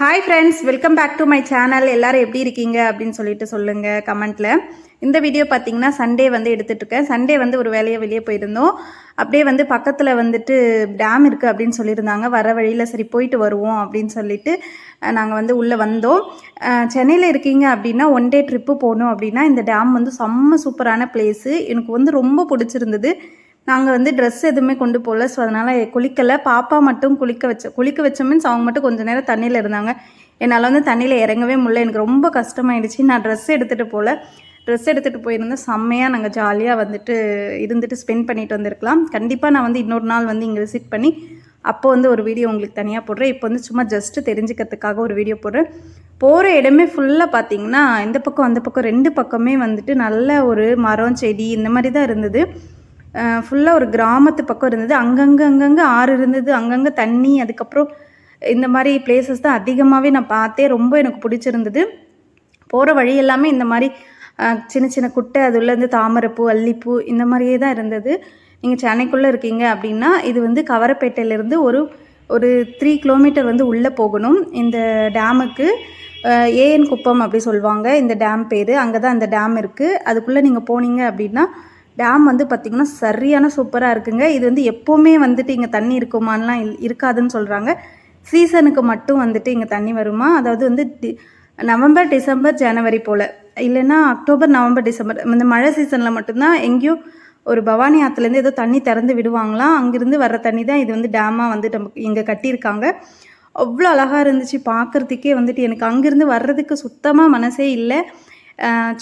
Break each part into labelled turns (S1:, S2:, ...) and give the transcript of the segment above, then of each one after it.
S1: Hi friends welcome back to my channel எல்லாரும் எப்படி இருக்கீங்க அப்படின்னு சொல்லிட்டு சொல்லுங்கள் கமெண்ட்டில் இந்த வீடியோ பார்த்தீங்கன்னா சண்டே வந்து எடுத்துகிட்ருக்கேன் சண்டே வந்து ஒரு வேலையை வெளியே போயிருந்தோம். அப்படியே வந்து பக்கத்தில் வந்துட்டு டேம் இருக்குது அப்படின்னு சொல்லியிருந்தாங்க. வர வழியில் சரி போயிட்டு வருவோம் அப்படின்னு சொல்லிட்டு நாங்கள் வந்து உள்ளே வந்தோம். சென்னையில் இருக்கீங்க அப்படின்னா ஒன் டே ட்ரிப்பு போகணும் அப்படின்னா இந்த டேம் வந்து செம்ம சூப்பரான பிளேஸு எனக்கு வந்து ரொம்ப பிடிச்சிருந்தது. நாங்கள் வந்து ட்ரெஸ் எதுவுமே கொண்டு போகல ஸோ அதனால் குளிக்கலை. பாப்பா மட்டும் குளிக்க வச்ச குளிக்க வச்ச மீன்ஸ் அவங்க மட்டும் கொஞ்சம் நேரம் தண்ணியில் இருந்தாங்க. என்னால் வந்து தண்ணியில் இறங்கவே முடியல. எனக்கு ரொம்ப கஷ்டமாயிடுச்சு. நான் ட்ரெஸ் எடுத்துகிட்டு போகல ட்ரெஸ் எடுத்துகிட்டு போயிருந்தேன் செம்மையாக நாங்கள் ஜாலியாக வந்துட்டு இருந்துட்டு ஸ்பெண்ட் பண்ணிட்டு வந்திருக்கலாம். கண்டிப்பாக நான் வந்து இன்னொரு நாள் வந்து இங்கே விசிட் பண்ணி அப்போ வந்து ஒரு வீடியோ உங்களுக்கு தனியாக போடுறேன். இப்போ வந்து சும்மா ஜஸ்ட்டு தெரிஞ்சுக்கிறதுக்காக ஒரு வீடியோ போடுறேன். போகிற இடமே ஃபுல்லாக பார்த்தீங்கன்னா இந்த பக்கம் அந்த பக்கம் ரெண்டு பக்கமே வந்துட்டு நல்ல ஒரு மரம் செடி இந்த மாதிரி தான் இருந்தது. ஃபுல்லாக ஒரு கிராமத்து பக்கம் இருந்தது. அங்கங்கே அங்கங்கே ஆறு இருந்தது. அங்கங்கே தண்ணி அதுக்கப்புறம் இந்த மாதிரி பிளேசஸ் தான் அதிகமாகவே நான் பார்த்தேன் ரொம்ப எனக்கு பிடிச்சிருந்தது. போகிற வழி எல்லாமே இந்த மாதிரி சின்ன சின்ன குட்டை அது உள்ளேருந்து தாமரைப்பூ அல்லிப்பூ இந்த மாதிரியே தான் இருந்தது. நீங்கள் சென்னைக்குள்ளே இருக்கீங்க அப்படின்னா இது வந்து கவரப்பேட்டையிலேருந்து ஒரு ஒரு த்ரீ கிலோமீட்டர் வந்து உள்ளே போகணும். இந்த டேமுக்கு ஏஎன் குப்பம் அப்படி சொல்லுவாங்க. இந்த டேம் பேர். அங்கே தான் அந்த டேம் இருக்குது அதுக்குள்ளே நீங்கள் போனீங்க அப்படின்னா டேம் வந்து பார்த்திங்கன்னா சரியான சூப்பராக இருக்குங்க. இது வந்து எப்போவுமே வந்துட்டு இங்கே தண்ணி இருக்குமான்லாம் இல் இருக்காதுன்னு சொல்கிறாங்க சீசனுக்கு மட்டும் வந்துட்டு இங்கே தண்ணி வருமா? அதாவது வந்து டி- நவம்பர் டிசம்பர் ஜனவரி போல். இல்லைன்னா அக்டோபர் நவம்பர் டிசம்பர் இந்த மழை சீசனில் மட்டும்தான் எங்கேயோ ஒரு பவானி ஆற்றுலேருந்து ஏதோ தண்ணி திறந்து விடுவாங்களாம் அங்கேருந்து வர்ற தண்ணி தான் இது வந்து டேமாக வந்து நமக்கு இங்கே கட்டியிருக்காங்க. அவ்வளோ அழகாக இருந்துச்சு. பார்க்குறதுக்கே வந்துட்டு எனக்கு அங்கேருந்து வர்றதுக்கு சுத்தமாக மனசே இல்லை.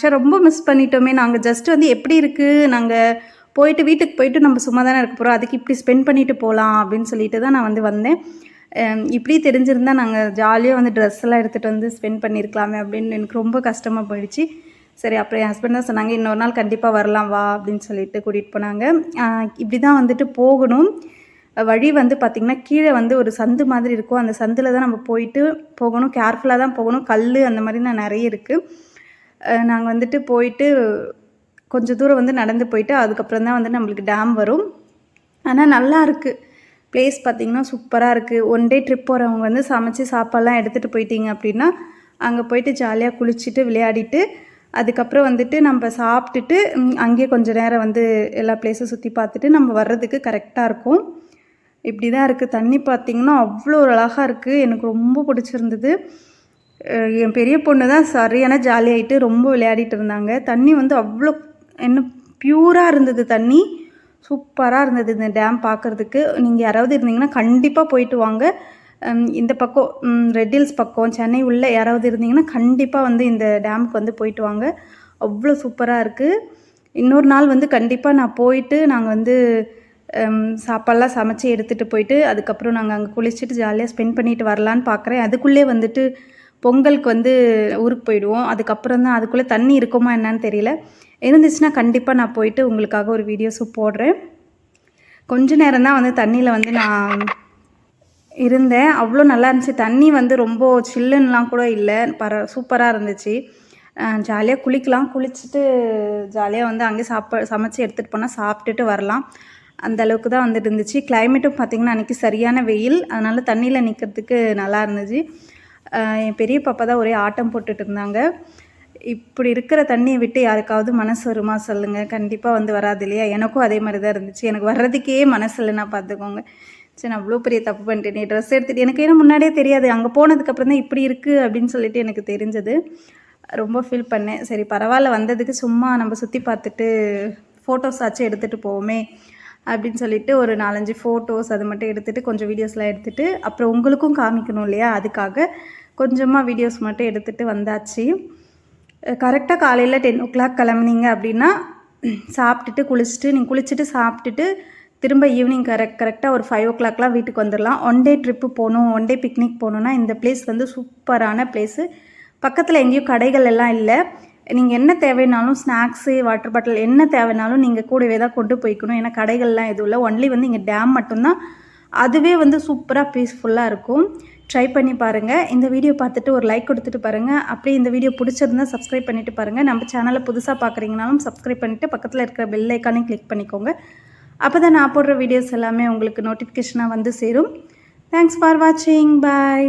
S1: சரி ரொம்ப மிஸ் பண்ணிட்டோமே. நாங்கள் ஜஸ்ட் வந்து எப்படி இருக்குது நாங்கள் போயிட்டு வீட்டுக்கு போயிட்டு நம்ம சும்மா தானே இருக்க போகிறோம் அதுக்கு இப்படி ஸ்பெண்ட் பண்ணிட்டு போகலாம் அப்படின்னு சொல்லிட்டு தான் நான் வந்து வந்தேன். இப்படி தெரிஞ்சிருந்தால் நாங்கள் ஜாலியாக வந்து ட்ரெஸ் எல்லாம் எடுத்துகிட்டு வந்து ஸ்பெண்ட் பண்ணியிருக்கலாமே அப்படின்னு எனக்கு ரொம்ப கஷ்டமாக போயிடுச்சு. சரி அப்புறம் என் ஹஸ்பண்ட் தான் சொன்னாங்க இன்னொரு நாள் கண்டிப்பாக வரலாம் வா அப்படின்னு சொல்லிட்டு கூட்டிகிட்டு போனாங்க. இப்படி தான் வந்துட்டு போகணும். வழி வந்து பார்த்திங்கன்னா கீழே வந்து ஒரு சந்து மாதிரி இருக்கும். அந்த சந்தில் தான் நம்ம போயிட்டு போகணும். கேர்ஃபுல்லாக தான் போகணும். கல் அந்த மாதிரி நான் நிறைய இருக்குது நாங்கள் வந்துட்டு போயிட்டு கொஞ்சம் தூரம் வந்து நடந்து போயிட்டு அதுக்கப்புறம் தான் வந்து நம்மளுக்கு டேம் வரும். ஆனால் நல்லா இருக்குது பிளேஸ் பார்த்திங்கன்னா சூப்பராக இருக்குது ஒன் டே ட்ரிப் போகிறவங்க வந்து சமைச்சு சாப்பாடெல்லாம் எடுத்துகிட்டு போயிட்டீங்க அப்படின்னா அங்கே போயிட்டு ஜாலியாக குளிச்சுட்டு விளையாடிட்டு அதுக்கப்புறம் வந்துட்டு நம்ம சாப்பிட்டுட்டு அங்கேயே கொஞ்சம் நேரம் வந்து எல்லா பிளேஸும் சுற்றி பார்த்துட்டு நம்ம வர்றதுக்கு கரெக்டாக இருக்கும். இப்படி தான் இருக்குது தண்ணி பார்த்திங்கன்னா அவ்வளோ ஒரு அழகாக இருக்குது எனக்கு ரொம்ப பிடிச்சிருந்தது. என் பெரிய பொண்ணு தான் சரியான ஜாலியாகிட்டு ரொம்ப விளையாடிட்டு இருந்தாங்க. தண்ணி வந்து அவ்வளோ என்ன பியூராக இருந்தது தண்ணி. சூப்பராக இருந்தது இந்த டேம் பார்க்குறதுக்கு நீங்கள் யாராவது இருந்தீங்கன்னா கண்டிப்பாக போயிட்டு வாங்க. இந்த பக்கம் ரெட் ஹில்ஸ் பக்கம் சென்னை உள்ளே யாராவது இருந்தீங்கன்னா கண்டிப்பாக வந்து இந்த டேமுக்கு வந்து போயிட்டு வாங்க. அவ்வளோ சூப்பராக இருக்குது இன்னொரு நாள் வந்து கண்டிப்பாக நான் போயிட்டு நாங்கள் வந்து சாப்பாடெலாம் சாப்பாடெல்லாம் சமைச்சு எடுத்துகிட்டு போயிட்டு அதுக்கப்புறம் நாங்கள் அங்கே குளிச்சுட்டு ஜாலியாக ஸ்பெண்ட் பண்ணிட்டு வரலான்னு பார்க்குறேன் அதுக்குள்ளே வந்துட்டு பொங்கலுக்கு வந்து ஊருக்கு போயிடுவோம். அதுக்கப்புறம் தான் அதுக்குள்ளே தண்ணி இருக்குமா என்னன்னு தெரியல. இருந்துச்சுன்னா கண்டிப்பாக நான் போயிட்டு உங்களுக்காக ஒரு வீடியோஸும் போடுறேன். கொஞ்ச நேரம் தான் வந்து தண்ணியில் வந்து நான் இருந்தேன். அவ்வளோ நல்லா இருந்துச்சு. தண்ணி வந்து ரொம்ப சில்லுன்னெலாம் கூட இல்லை. பர சூப்பராக இருந்துச்சு. ஜாலியாக குளிக்கலாம். குளிச்சுட்டு ஜாலியாக வந்து அங்கே சாப்ப சமைச்சு எடுத்துகிட்டு போனால் சாப்பிட்டுட்டு வரலாம். அந்த அளவுக்கு தான் வந்துட்டு இருந்துச்சு. கிளைமேட்டும் பார்த்திங்கன்னா அன்றைக்கி சரியான வெயில். அதனால் தண்ணியில் நிற்கிறதுக்கு நல்லா இருந்துச்சு. என் பெரிய பாப்பா தான் ஒரே ஆட்டம் போட்டுட்டு இருந்தாங்க. இப்படி இருக்கிற தண்ணியை விட்டு யாருக்காவது மனசு வருமா சொல்லுங்கள் கண்டிப்பாக வந்து வராது இல்லையா? எனக்கும் அதே மாதிரி தான் இருந்துச்சு. எனக்கு வர்றதுக்கே மனசு இல்லைன்னா பார்த்துக்கோங்க. சரி நான் அவ்வளோ பெரிய தப்பு பண்ணிட்டேன். நீ ட்ரெஸ் எடுத்துகிட்டு எனக்கு ஏன்னா முன்னாடியே தெரியாது. அங்கே போனதுக்கப்புறம் தான் இப்படி இருக்குது அப்படின்னு சொல்லிட்டு எனக்கு தெரிஞ்சது. ரொம்ப ஃபீல் பண்ணேன். சரி பரவாயில்ல வந்ததுக்கு சும்மா நம்ம சுற்றி பார்த்துட்டு ஃபோட்டோஸ் ஆச்சு எடுத்துகிட்டு போவோமே. அப்படின்னு சொல்லிட்டு ஒரு நாலஞ்சு ஃபோட்டோஸ் அது மட்டும் எடுத்துகிட்டு கொஞ்சம் வீடியோஸ்லாம் எடுத்துகிட்டு அப்புறம் உங்களுக்கும் காமிக்கணும் இல்லையா? அதுக்காக கொஞ்சமாக வீடியோஸ் மட்டும் எடுத்துகிட்டு வந்தாச்சு. கரெக்டாக காலையில் டென் ஓ கிளாக் கிளம்புனீங்க அப்படின்னா சாப்பிட்டுட்டு குளிச்சுட்டு நீங்கள் குளிச்சுட்டு சாப்பிட்டுட்டு திரும்ப ஈவினிங் கரெக்ட் கரெக்டாக ஒரு ஃபைவ் ஓ கிளாக்லாம் வீட்டுக்கு வந்துடலாம் ஒன் டே ட்ரிப்பு போகணும் ஒன் டே பிக்னிக் போகணுன்னா இந்த பிளேஸ் வந்து சூப்பரான பிளேஸு பக்கத்தில் எங்கேயும் கடைகள் எல்லாம் இல்லை. நீங்கள் என்ன தேவைனாலும் ஸ்நாக்ஸு வாட்டர் பாட்டில் என்ன தேவைனாலும் நீங்கள் கூடவே தான் கொண்டு போய்க்கணும். ஏன்னா கடைகள்லாம் எதுவும் இல்லை. ஒன்லி வந்து இங்கே டேம் மட்டும்தான். அதுவே வந்து சூப்பராக பீஸ்ஃபுல்லாக இருக்கும். ட்ரை பண்ணி பாருங்கள் இந்த வீடியோ பார்த்துட்டு ஒரு லைக் கொடுத்துட்டு பாருங்கள் அப்படியே இந்த வீடியோ பிடிச்சிருந்தா சப்ஸ்கிரைப் பண்ணிவிட்டு பாருங்கள் நம்ம சேனலை புதுசாக பார்க்குறீங்கனாலும் சப்ஸ்கிரைப் பண்ணிவிட்டு பக்கத்தில் இருக்கிற பெல் ஐக்கானையும் கிளிக் பண்ணிக்கோங்க. அப்போ தான் நான் போடுற வீடியோஸ் எல்லாமே உங்களுக்கு நோட்டிஃபிகேஷனாக வந்து சேரும். தேங்க்ஸ் ஃபார் வாட்சிங் பாய்